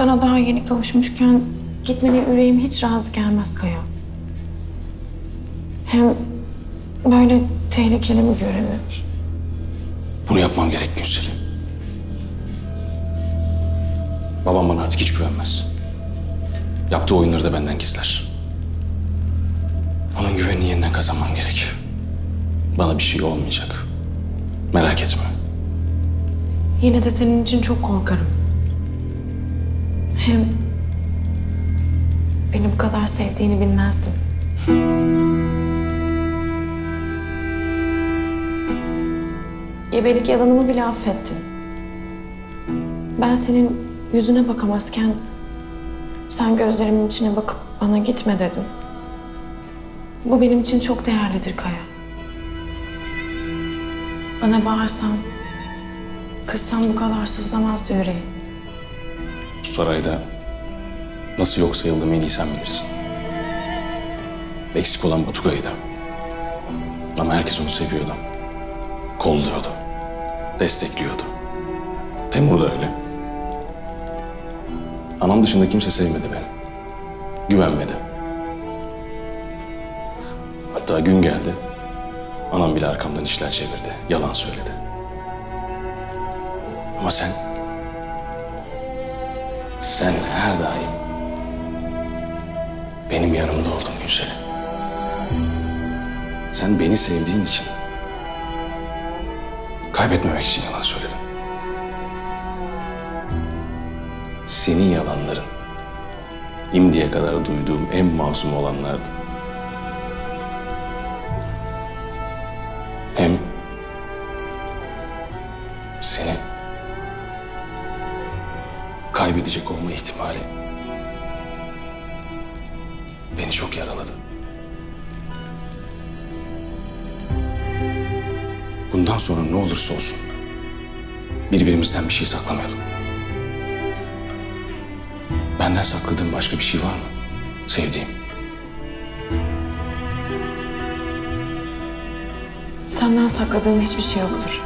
Sana daha yeni kavuşmuşken gitmene yüreğim hiç razı gelmez Kaya. Hem böyle tehlikeli bir görünür. Bunu yapmam gerek Gülsel'im. Babam bana artık hiç güvenmez. Yaptığı oyunları da benden gizler. Onun güvenini yeniden kazanmam gerek. Bana bir şey olmayacak. Merak etme. Yine de senin için çok korkarım. Hem beni bu kadar sevdiğini bilmezdim. Gebelik yalanımı bile affettin. Ben senin yüzüne bakamazken sen gözlerimin içine bakıp bana gitme dedin. Bu benim için çok değerlidir Kaya. Bana bağırsan, kızsan bu kadar sızlamazdı yüreğim. Sarayda nasıl yok sayıldığımı en iyi sen bilirsin. Eksik olan Batukay'dı. Ama herkes onu seviyordu. Kolluyordu. Destekliyordu. Temur da öyle. Anam dışında kimse sevmedi beni. Güvenmedi. Hatta gün geldi. Anam bile arkamdan işler çevirdi. Yalan söyledi. Ama sen sen her daim benim yanımda oldun Gülşen. Sen beni sevdiğin için kaybetmemek için yalan söyledin. Senin yalanların imdiye kadar duyduğum en masum olanlardı. Kaybedecek olma ihtimali beni çok yaraladı. Bundan sonra ne olursa olsun birbirimizden bir şey saklamayalım. Benden sakladığın başka bir şey var mı? Sevdiğim. Senden sakladığım hiçbir şey yoktur.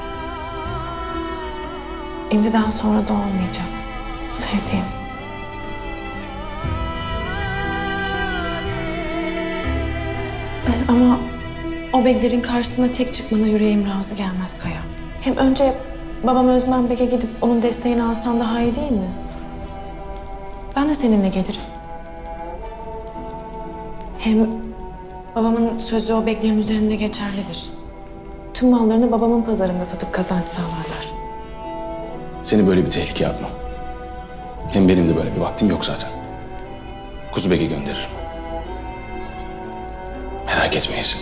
İmdiden sonra da olmayacak. Sevdiğim. Ama o beklerin karşısına tek çıkmana yüreğim razı gelmez Kaya. Hem önce babam Özmen Bek'e gidip onun desteğini alsan daha iyi değil mi? Ben de seninle gelirim. Hem babamın sözü o beklerin üzerinde geçerlidir. Tüm mallarını babamın pazarında satıp kazanç sağlarlar. Seni böyle bir tehlikeye atmam. Hem benim de böyle bir vaktim yok zaten. Kuzubek'i gönderirim. Merak etmeyesin.